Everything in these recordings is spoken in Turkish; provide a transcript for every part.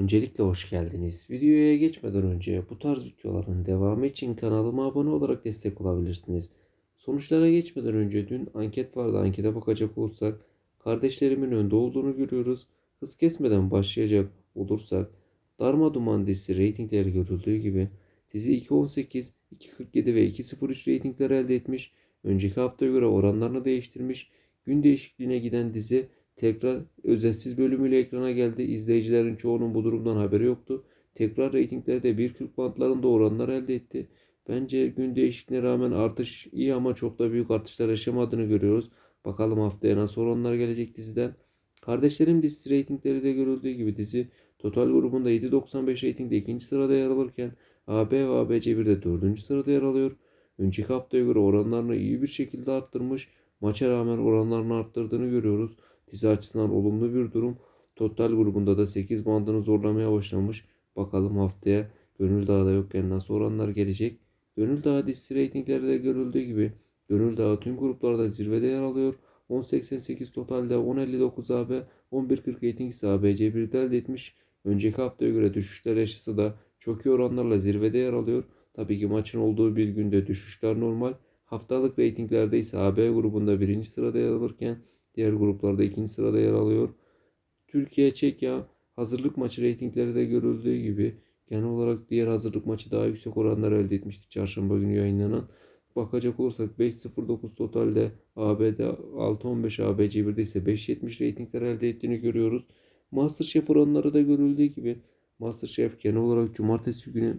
Öncelikle hoş geldiniz. Videoya geçmeden önce bu tarz videoların devamı için kanalıma abone olarak destek olabilirsiniz. Sonuçlara geçmeden önce dün anket vardı. Ankete bakacak olursak kardeşlerimin önde olduğunu görüyoruz. Hız kesmeden başlayacak olursak Darma Duman dizisi reytingleri görüldüğü gibi dizi 2.18, 2.47 ve 2.03 reytingler elde etmiş. Önceki haftaya göre oranlarını değiştirmiş. Gün değişikliğine giden dizi tekrar özetsiz bölümüyle ekrana geldi. İzleyicilerin çoğunun bu durumdan haberi yoktu. Tekrar reytinglerde 1.40 bantlarında oranlar elde etti. Bence gün değişikliğine rağmen artış iyi ama çok da büyük artışlar yaşamadığını görüyoruz. Bakalım haftaya nasıl oranlar gelecek diziden. Kardeşlerim dizisi reytingleri de görüldüğü gibi dizi Total grubunda 7.95 reytingde ikinci sırada yer alırken AB ve ABC1'de dördüncü sırada yer alıyor. Önceki haftaya göre oranlarını iyi bir şekilde arttırmış. Maça rağmen oranlarını arttırdığını görüyoruz. Dizi açısından olumlu bir durum. Total grubunda da 8 bandını zorlamaya başlamış. Bakalım haftaya Gönül Dağ'da yokken nasıl oranlar gelecek. Gönül Dağı dizisi reytingleri de görüldüğü gibi Gönül Dağı tüm gruplarda zirvede yer alıyor. 10.88 totalde 10.59 AB, 11.40 reyting ise ABC1'de elde etmiş. Önceki haftaya göre düşüşler yaşasa da çok iyi oranlarla zirvede yer alıyor. Tabii ki maçın olduğu bir günde düşüşler normal. Haftalık reytinglerde ise AB grubunda birinci sırada yer alırken diğer gruplarda ikinci sırada yer alıyor. Türkiye Çekya hazırlık maçı reytingleri de görüldüğü gibi genel olarak diğer hazırlık maçı daha yüksek oranlar elde etmişti çarşamba günü yayınlanan. Bakacak olursak 5.09 totalde AB'de 6.15 ABC1'de ise 5.70 reytingler elde ettiğini görüyoruz. Masterchef oranları da görüldüğü gibi Masterchef genel olarak cumartesi günü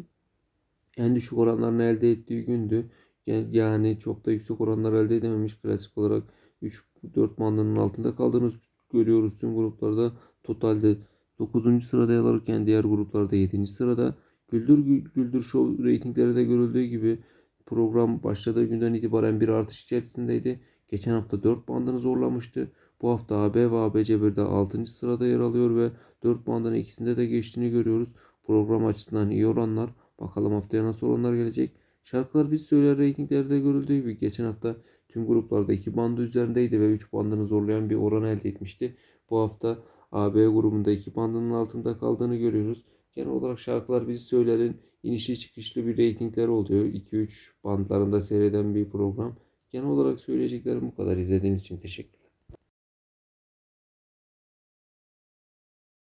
en düşük oranlarını elde ettiği gündü. Yani çok da yüksek oranlar elde edememiş klasik olarak 3-4 bandının altında kaldığını görüyoruz tüm gruplarda. Totalde 9. sırada yer alırken diğer gruplarda 7. sırada. Güldür Güldür Show reytingleri de görüldüğü gibi program başladığı günden itibaren bir artış içerisindeydi. Geçen hafta 4 bandını zorlamıştı. Bu hafta AB ve ABC1'de 6. sırada yer alıyor ve 4 bandının ikisinde de geçtiğini görüyoruz. Program açısından iyi oranlar. Bakalım haftaya nasıl oranlar gelecek. Şarkılar Biz Söyler reytinglerde görüldüğü gibi geçen hafta tüm gruplarda 2 bandı üzerindeydi ve 3 bandını zorlayan bir oran elde etmişti. Bu hafta AB grubunda 2 bandının altında kaldığını görüyoruz. Genel olarak şarkılar Biz Söyler'in inişli çıkışlı bir reytingler oluyor. 2-3 bandlarında seyreden bir program. Genel olarak söyleyeceklerim bu kadar. İzlediğiniz için teşekkür